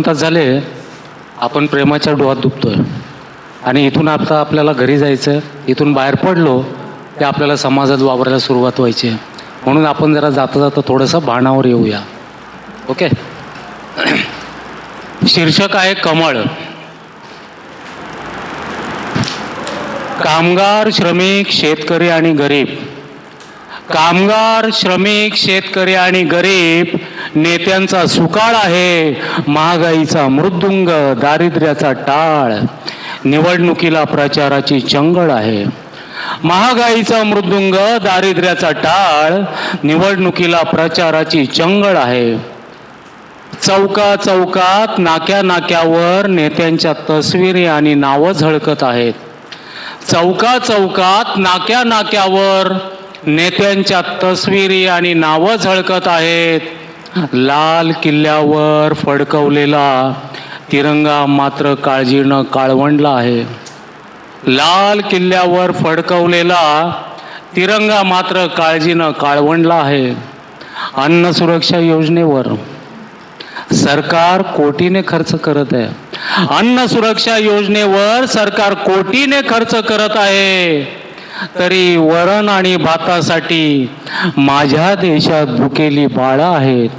दोन तास झाले आपण प्रेमाच्या डोहात दुखतोय. आणि इथून आता आपल्याला घरी जायचं इथून बाहेर पडलो की आपल्याला समाजात वावरायला सुरुवात व्हायची आहे. म्हणून आपण जरा जाता जाता थोडंसं भाणावर येऊया. ओके? शीर्षक आहे कमळ. कामगार श्रमिक शेतकरी आणि गरीब. कामगार श्रमिक शेतकरी आणि गरीब नेत्यांचा सुकाळ आहे. महागाईचा मृदुंग दारिद्र्याचा टाळ. निवडणुकीला प्रचाराची चंगळ आहे. महागाईचा मृदुंग दारिद्र्याचा टाळ. निवडणुकीला प्रचाराची चंगळ आहे. चौका चौकात नाक्या नाक्यावर नेत्यांच्या तस्विरी आणि नावं झळकत आहेत. चौका चौकात नाक्या नाक्यावर नेत्यांच्या तस्विरी आणि नावं झळकत आहेत. लाल किल्ल्यावर फडकवलेला तिरंगा मात्र काळजीनं काळवंडला आहे. लाल किल्ल्यावर फडकवलेला तिरंगा मात्र काळजीनं काळवंडला आहे. अन्न सुरक्षा योजनेवर सरकार कोटीने खर्च करत आहे. अन्न सुरक्षा योजनेवर सरकार कोटीने खर्च करत आहे. तरी वरण आणि भातासाठी माझ्या देशात भुकेली बाळं आहेत.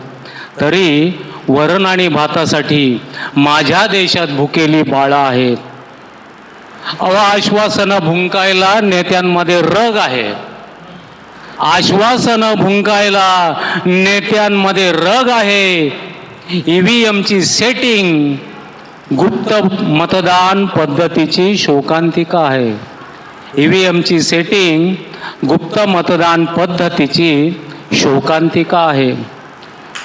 तरी वरण आणि भातासाठी माझ्या देशात भुकेली बाळं आहेत. अहो आश्वासनं भुंकायला नेत्यांमध्ये रग आहे. आश्वासनं भुंकायला नेत्यांमध्ये रग आहे. ईव्हीएमची सेटिंग गुप्त मतदान पद्धतीची शोकांतिका आहे. ई व्ही एमची सेटिंग गुप्त मतदान पद्धतीची शोकांतिका आहे.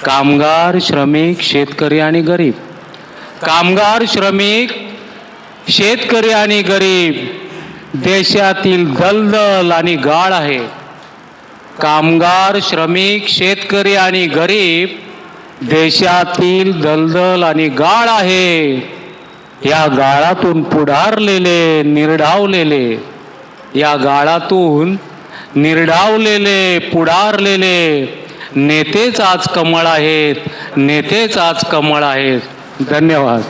कामगार श्रमिक शेतकरी आणि गरीब. कामगार श्रमिक शेतकरी आणि गरीब देशातील दलदल आणि गाळ आहे. कामगार श्रमिक शेतकरी आणि गरीब देशातील दलदल आणि गाळ आहे. या गाळातून पुढारलेले निर्ढावलेले या गाळातून निर्डावलेले पुढारलेले नेतेच आज कमळ आहेत नेतेच आज कमळ आहेत. धन्यवाद.